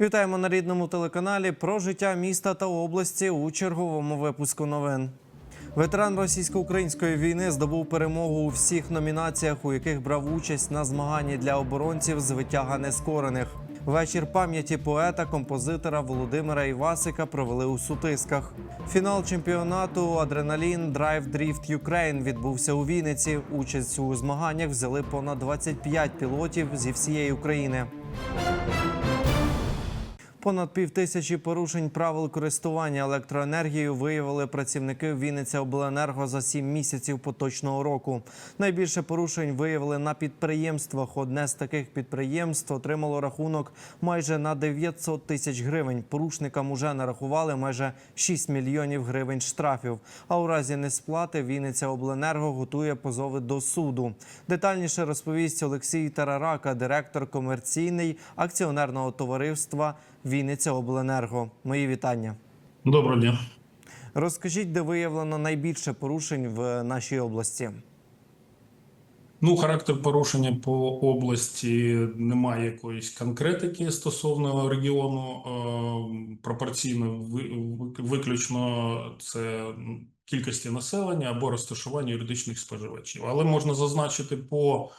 Вітаємо на рідному телеканалі про життя міста та області у черговому випуску новин. Ветеран російсько-української війни здобув перемогу у всіх номінаціях, у яких брав участь на змаганні для оборонців з витяга нескорених. Вечір пам'яті поета, композитора Володимира Івасика провели у Сутисках. Фінал чемпіонату Адреналін Драйв Дріфт Юкрейн відбувся у Вінниці. Участь у змаганнях взяли понад 25 пілотів зі всієї України. Понад півтисячі порушень правил користування електроенергією виявили працівники Вінниця Обленерго за сім місяців поточного року. Найбільше порушень виявили на підприємствах. Одне з таких підприємств отримало рахунок майже на 900 тисяч гривень. Порушникам уже нарахували майже 6 мільйонів гривень штрафів. А у разі несплати Вінниця Обленерго готує позови до суду. Детальніше розповість Олексій Тарарака, директор комерційний акціонерного товариства Вінниця Обленерго. Мої вітання. Доброго дня. Розкажіть, де виявлено найбільше порушень в нашій області. Ну, характер порушення по області немає якоїсь конкретики стосовно регіону. Е, Пропорційно ви- ви- виключно це кількості населення або розташування юридичних споживачів. Але можна зазначити по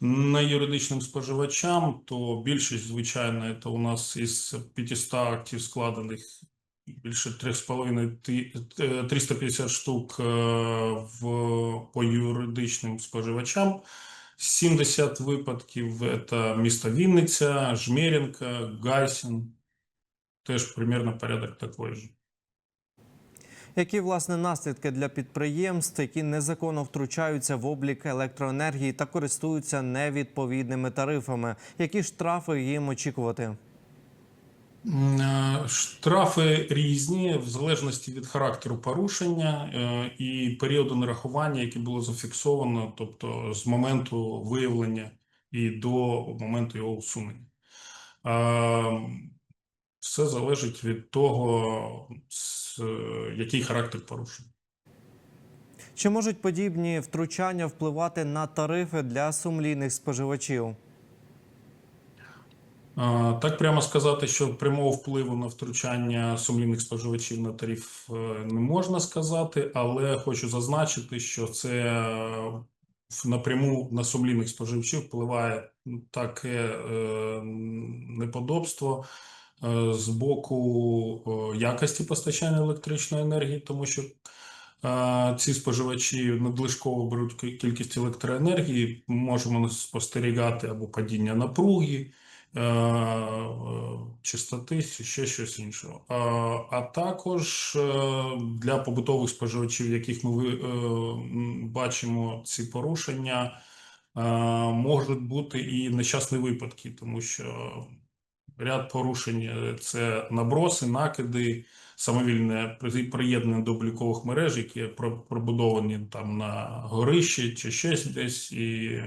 неюридичним споживачам, то більшість, звичайно, це у нас із 500 актів складених більше 3,5 ти- е, 350 штук е, в по юридичним споживачам. 70 випадків це місто Вінниця, Жмеренка, Гайсін. Теж примерно порядок такий же. Які власне наслідки для підприємств, які незаконно втручаються в облік електроенергії та користуються невідповідними тарифами? Які штрафи їм очікувати? Е, Штрафи різні в залежності від характеру порушення е, і періоду нарахування, яке було зафіксовано, тобто з моменту виявлення і до моменту його усунення. Все залежить від того, е, який характер порушення. Чи можуть подібні втручання впливати на тарифи для сумлінних споживачів? Так прямо сказати, що прямого впливу на втручання сумлінних споживачів на тариф е, не можна сказати, але хочу зазначити, що це е, напряму на сумлінних споживачів впливає таке е, неподобство з боку е, якості постачання електричної енергії, тому що е, ці споживачі надлишково беруть кількість електроенергії, можемо спостерігати або падіння напруги е, е, чистоти, ще щось іншого. А, також е, для побутових споживачів, яких ми е, бачимо ці порушення, е, можуть бути і нещасні випадки, тому що ряд порушень е, це наброси, накиди, самовільне приєднання до облікових мереж, які пробудовані там на горищі чи щось десь, і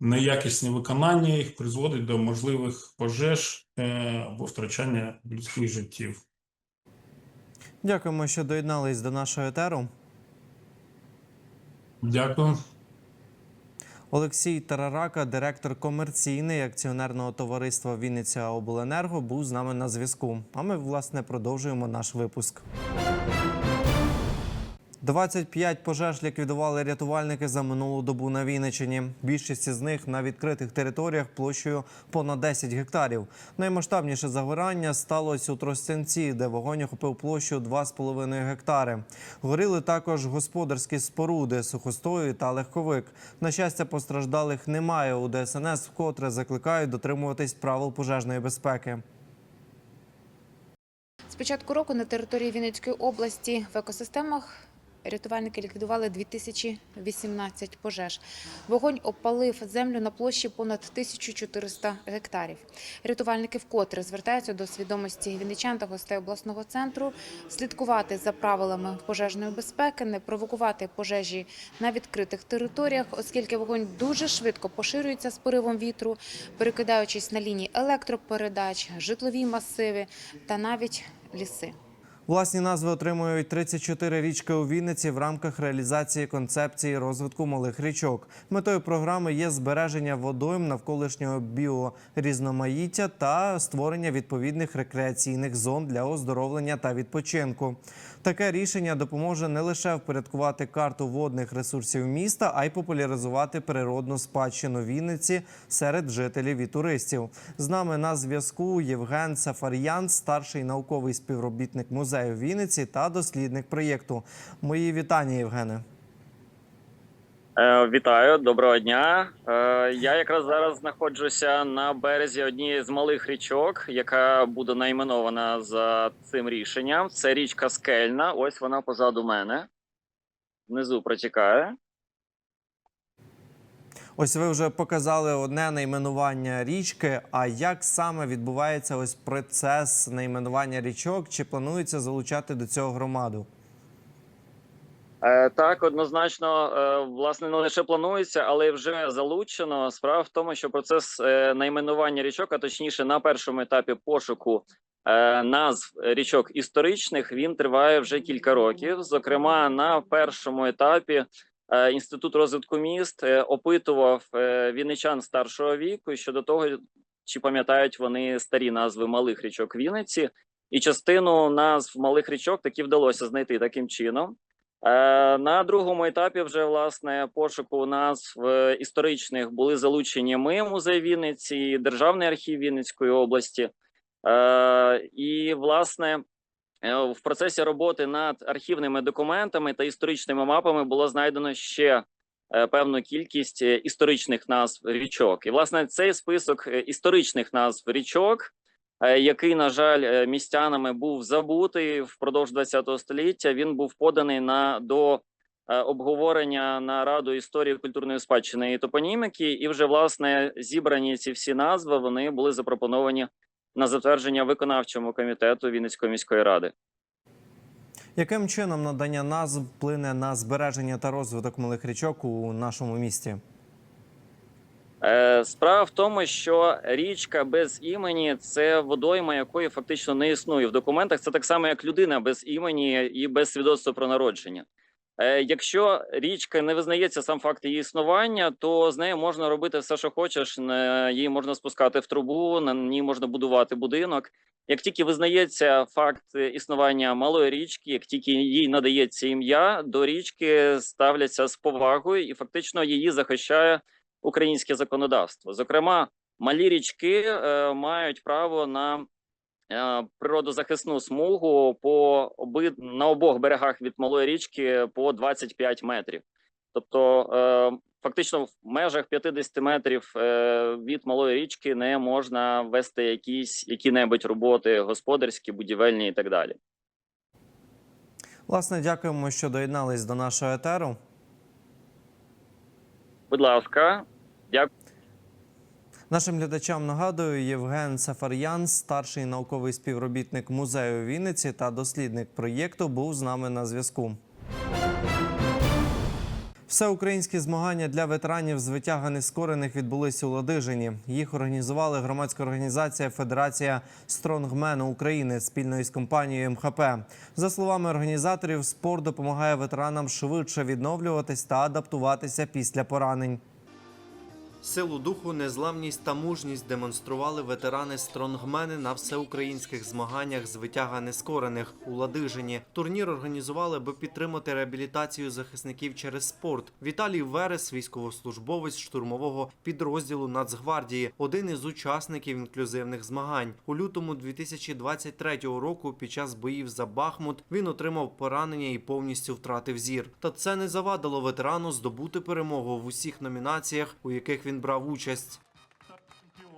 неякісне виконання їх призводить до можливих пожеж е, або втрачання людських життів. Дякуємо, що доєднались до нашого етеру. Дякую. Олексій Тарарака, директор комерційний акціонерного товариства Вінниця Обленерго, був з нами на зв'язку. А ми, власне, продовжуємо наш випуск. 25 пожеж ліквідували рятувальники за минулу добу на Вінниччині. Більшість із них на відкритих територіях площею понад 10 гектарів. Наймасштабніше загорання сталося у Тростянці, де вогонь охопив площу 2,5 гектари. Горіли також господарські споруди, сухостої та легковик. На щастя, постраждалих немає. У ДСНС вкотре закликають дотримуватись правил пожежної безпеки. З початку року на території Вінницької області в екосистемах рятувальники ліквідували 2018 пожеж. Вогонь опалив землю на площі понад 1400 гектарів. Рятувальники вкотре звертаються до свідомості вінничан та гостей обласного центру слідкувати за правилами пожежної безпеки, не провокувати пожежі на відкритих територіях, оскільки вогонь дуже швидко поширюється з поривом вітру, перекидаючись на лінії електропередач, житлові масиви та навіть ліси. Власні назви отримують 34 річки у Вінниці в рамках реалізації концепції розвитку малих річок. Метою програми є збереження водойм навколишнього біорізноманіття та створення відповідних рекреаційних зон для оздоровлення та відпочинку. Таке рішення допоможе не лише впорядкувати карту водних ресурсів міста, а й популяризувати природну спадщину Вінниці серед жителів і туристів. З нами на зв'язку Євген Сафар'ян, старший науковий співробітник музею Вінниці та дослідник проєкту. Мої вітання, Євгене. Е, Вітаю, доброго дня. Е, Я якраз зараз знаходжуся на березі однієї з малих річок, яка буде найменована за цим рішенням. Це річка Скельна. Ось вона позаду мене. Внизу протікає. Ось ви вже показали одне найменування річки. А як саме відбувається ось процес найменування річок? Чи планується залучати до цього громаду? Е, Так, однозначно, е, власне, не лише планується, але вже залучено. Справа в тому, що процес е, найменування річок, а точніше на першому етапі пошуку назв річок історичних, він триває вже кілька років. Зокрема, на першому етапі інститут розвитку міст опитував вінничан старшого віку щодо того, чи пам'ятають вони старі назви малих річок Вінниці, і частину назв малих річок таки вдалося знайти таким чином. Е, На другому етапі вже власне пошуку назв е, історичних були залучені ми, музей Вінниці, Державний архів Вінницької області. Е, І власне е, в процесі роботи над архівними документами та історичними мапами було знайдено ще певну кількість історичних назв річок. І власне цей список історичних назв річок який, на жаль, е, містянами був забутий впродовж ХХ століття. Він був поданий на до е, обговорення на раду історії культурної спадщини і топоніміки. І вже власне зібрані ці всі назви вони були запропоновані на затвердження виконавчому комітету Вінницької міської ради. Яким чином надання назв вплине на збереження та розвиток малих річок у нашому місті? Е, Справа в тому, що річка без імені це водойма, якої фактично не існує в документах. Це так само, як людина без імені і без свідоцтва про народження. Е, Якщо річка не визнається сам факт її існування, то з нею можна робити все, що хочеш. Її можна спускати в трубу, на ній можна будувати будинок. Як тільки визнається факт е, існування малої річки, як тільки їй надається ім'я, до річки ставляться з повагою, і фактично її захищає українське законодавство. Зокрема, малі річки е, мають право на е, природозахисну смугу по оби на обох берегах від малої річки по 25 метрів. Тобто, е, фактично, в межах 50 метрів е, від малої річки не можна вести якісь які-небудь роботи господарські, будівельні і так далі. Власне, дякуємо, що доєднались до нашого етеру. Будь ласка, дякую. Нашим глядачам нагадую, Євген Сафар'ян, старший науковий співробітник музею Вінниці та дослідник проєкту, був з нами на зв'язку. Всеукраїнські змагання для ветеранів з витяга нескорених відбулись у Ладижині. Їх організували громадська організація Федерація Стронгмену України спільно із компанією МХП. За словами організаторів, спорт допомагає ветеранам швидше відновлюватись та адаптуватися після поранень. Силу духу, незламність та мужність демонстрували ветерани стронгмени на всеукраїнських змаганнях з витяга нескорених у Ладижині. Турнір організували, аби підтримати реабілітацію захисників через спорт. Віталій Верес, військовослужбовець штурмового підрозділу Нацгвардії, один із учасників інклюзивних змагань. У лютому 2023 року, під час боїв за Бахмут, він отримав поранення і повністю втратив зір. Та це не завадило ветерану здобути перемогу в усіх номінаціях, у яких він брав участь.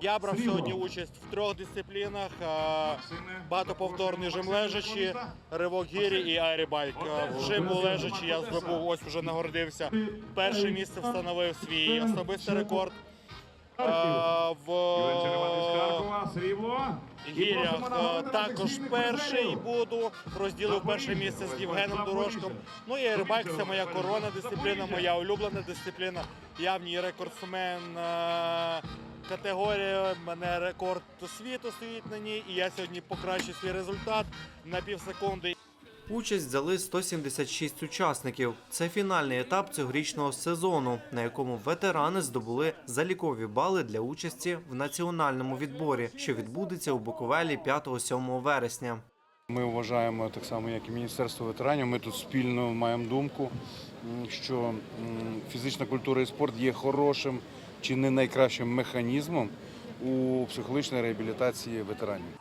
Я брав сьогодні участь в трьох дисциплінах: багатоповторний жим лежачі, ривок гірі і аерібайк. В жиму лежачі я здобув, ось вже нагородився. Перше місце встановив свій особистий рекорд. Е, В гірях е, також перший буду. Розділив перше місце з Євгеном Дорожком. Ну і аерібайк це моя корона дисципліна, моя улюблена дисципліна. Я в ній рекордсмен е, категорія. в Мене рекорд світу стоїть на ній, і я сьогодні покращу свій результат на пів секунди. Участь взяли 176 учасників. Це фінальний етап цьогорічного сезону, на якому ветерани здобули залікові бали для участі в національному відборі, що відбудеться у Буковелі 5-7 вересня. Ми вважаємо так само, як і Міністерство ветеранів. Ми тут спільно маємо думку, що фізична культура і спорт є хорошим чи не найкращим механізмом у психологічній реабілітації ветеранів.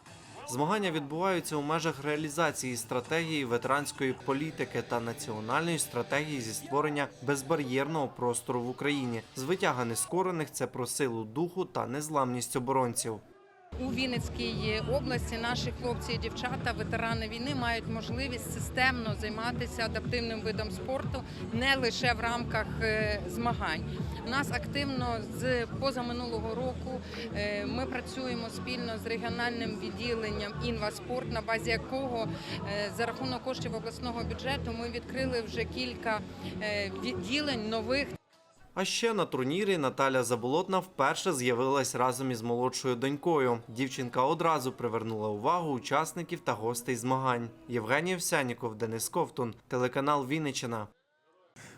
Змагання відбуваються у межах реалізації стратегії ветеранської політики та національної стратегії зі створення безбар'єрного простору в Україні. Звитяга нескорених це про силу духу та незламність оборонців. У Вінницькій області наші хлопці і дівчата, ветерани війни, мають можливість системно займатися адаптивним видом спорту не лише в рамках е, змагань. У нас активно з позаминулого року е, ми працюємо спільно з регіональним відділенням «Інваспорт», на базі якого е, за рахунок коштів обласного бюджету ми відкрили вже кілька відділень нових А ще на турнірі Наталя Заболотна вперше з'явилась разом із молодшою донькою. Дівчинка одразу привернула увагу учасників та гостей змагань. Євгеній Овсяніков, Денис Ковтун, телеканал Вінниччина.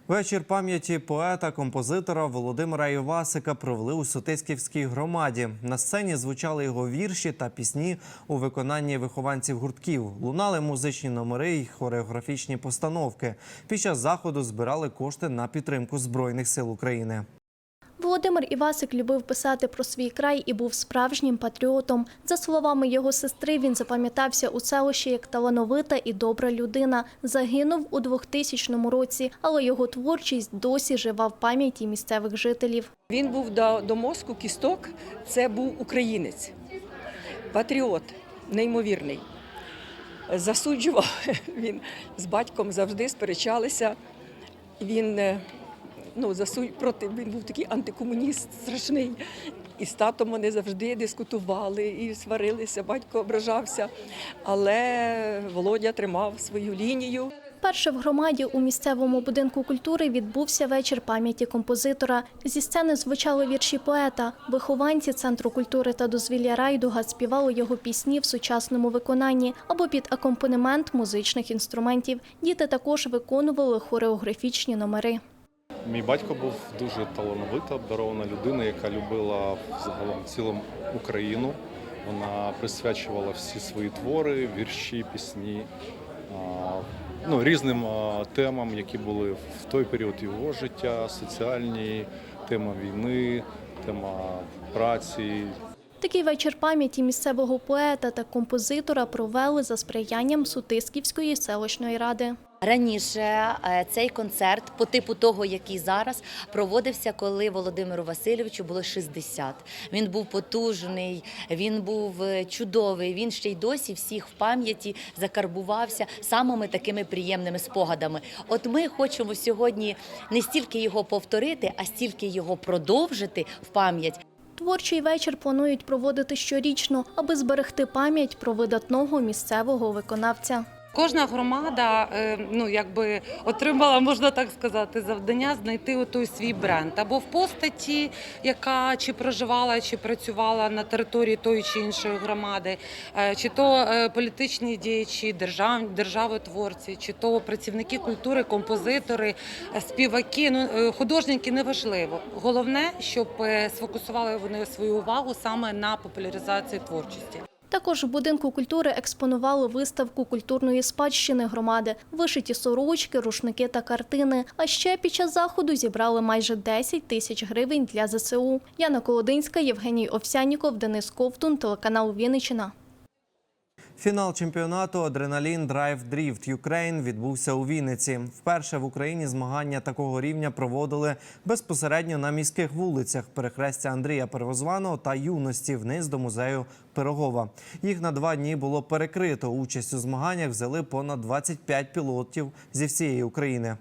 Вечір пам'яті поета, композитора Володимира Івасика провели у Сотисківській громаді. На сцені звучали його вірші та пісні у виконанні вихованців гуртків. Лунали музичні номери й хореографічні постановки. Під час заходу збирали кошти на підтримку Збройних сил України. Володимир Івасик любив писати про свій край і був справжнім патріотом. За словами його сестри, він запам'ятався у селищі як талановита і добра людина. Загинув у 2000 році, але його творчість досі жива в пам'яті місцевих жителів. Він був до, до мозку кісток, це був українець, патріот, неймовірний. Засуджував він з батьком завжди сперечалися. Він е, ну, засу... проти він був такий антикомуніст страшний. І з татом вони завжди дискутували і сварилися, батько ображався. Але Володя тримав свою лінію. Перше в громаді у місцевому будинку культури відбувся вечір пам'яті композитора. Зі сцени звучали вірші поета. Вихованці Центру культури та дозвілля Райдуга співали його пісні в сучасному виконанні або під акомпанемент музичних інструментів. Діти також виконували хореографічні номери. Мій батько був дуже талановита, обдарована людина, яка любила загалом цілу Україну. Вона присвячувала всі свої твори, вірші, пісні ну, різним темам, які були в той період його життя, соціальні, тема війни, тема праці, Такий вечір пам'яті місцевого поета та композитора провели за сприянням Сутисківської селищної ради. Раніше е, цей концерт, по типу того, який зараз, проводився, коли Володимиру Васильовичу було 60. Він був потужний, він був е, чудовий. Він ще й досі всіх в пам'яті закарбувався самими такими приємними спогадами. От ми хочемо сьогодні не стільки його повторити, а стільки його продовжити в пам'ять. Творчий вечір планують проводити щорічно, аби зберегти пам'ять про видатного місцевого виконавця. Кожна громада е, ну якби отримала, можна так сказати, завдання знайти той свій бренд або в постаті, яка чи проживала, чи працювала на території тої чи іншої громади, е, чи то е, політичні діячі, держав, державотворці, чи то працівники культури, композитори, співаки, ну художники неважливо. Головне, щоб сфокусували вони свою увагу саме на популяризації творчості. Також в будинку культури експонували виставку культурної спадщини громади, вишиті сорочки, рушники та картини. А ще під час заходу зібрали майже 10 тисяч гривень для ЗСУ. Яна Колодинська, Євгеній Овсяніков, Денис Ковтун, телеканал Вінниччина. Фінал чемпіонату Адреналін Драйв Дріфт Юкрейн відбувся у Вінниці. Вперше в Україні змагання такого рівня проводили безпосередньо на міських вулицях перехрестя Андрія Первозваного та юності вниз до музею Пирогова. Їх на два дні було перекрито. Участь у змаганнях взяли понад 25 пілотів зі всієї України.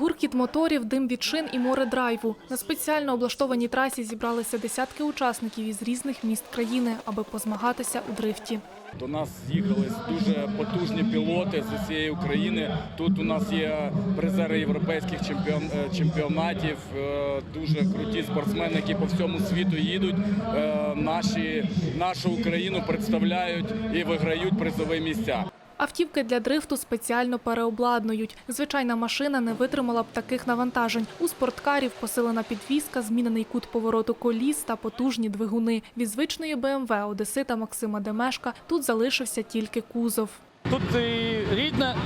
Гуркіт моторів, дим від шин і море драйву. На спеціально облаштованій трасі зібралися десятки учасників із різних міст країни, аби позмагатися у дрифті. До нас з'їхались дуже потужні пілоти з усієї України. Тут у нас є призери європейських е, чемпіонатів, е, дуже круті спортсмени, які по всьому світу їдуть. е, Наші, нашу Україну представляють і виграють призові місця. Автівки для дрифту спеціально переобладнують. Звичайна машина не витримала б таких навантажень. У спорткарів посилена підвізка, змінений кут повороту коліс та потужні двигуни. Від звичної БМВ Одесита Максима Демешка тут залишився тільки кузов. Тут е, рідне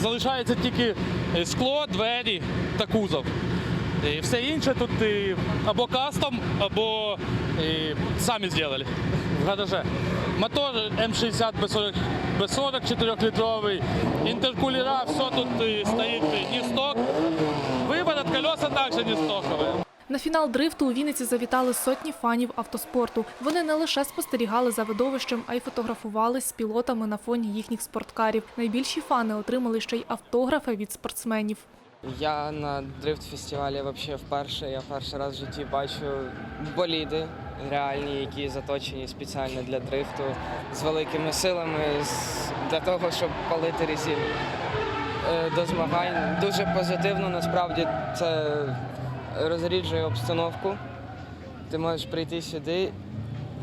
залишається тільки е, скло, двері та кузов. І все інше тут е, або кастом, або е, самі зробили в гараже. Мотор М60 B40, B40 4-літровий, інтеркулера, все тут е, стоїть е, не сток. Виворот колеса також не стокові. На фінал дрифту у Вінниці завітали сотні фанів автоспорту. Вони не лише спостерігали за видовищем, а й фотографували з пілотами на фоні їхніх спорткарів. Найбільші фани отримали ще й автографи від спортсменів. Я на дрифт-фестивалі взагалі вперше. Я перший раз в житті бачу боліди реальні, які заточені спеціально для дрифту з великими силами для того, щоб палити резину. Е, До змагань дуже позитивно, насправді це розріджує обстановку. Ти можеш прийти сюди,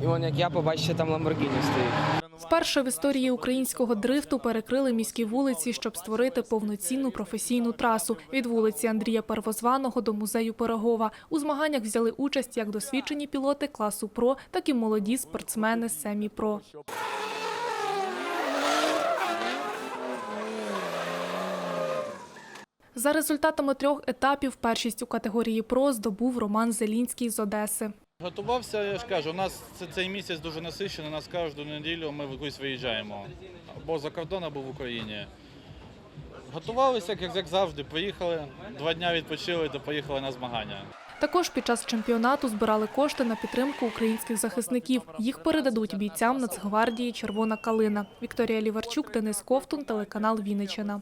і вон як я побачити, там Ламборгіні стоїть. Вперше в історії українського дрифту перекрили міські вулиці, щоб створити повноцінну професійну трасу від вулиці Андрія Первозваного до музею Пирогова. У змаганнях взяли участь як досвідчені пілоти класу ПРО, так і молоді спортсмени семі ПРО. За результатами трьох етапів першість у категорії ПРО здобув Роман Зелінський з Одеси. Готувався, я ж кажу, у нас це- цей місяць дуже насичений, у нас кожну неділю ми кудись виїжджаємо. Або за кордон, або в Україні. Готувалися, як, як завжди, поїхали, два дні відпочили та поїхали на змагання. Також під час чемпіонату збирали кошти на підтримку українських захисників. Їх передадуть бійцям Нацгвардії Червона калина. Вікторія Ліварчук, Денис Ковтун, телеканал Вінниччина.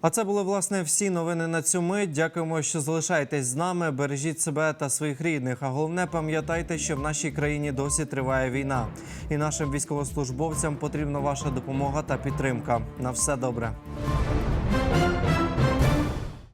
А це були власне всі новини на цю мить. Дякуємо, що залишаєтесь з нами. Бережіть себе та своїх рідних. А головне, пам'ятайте, що в нашій країні досі триває війна, і нашим військовослужбовцям потрібна ваша допомога та підтримка. На все добре.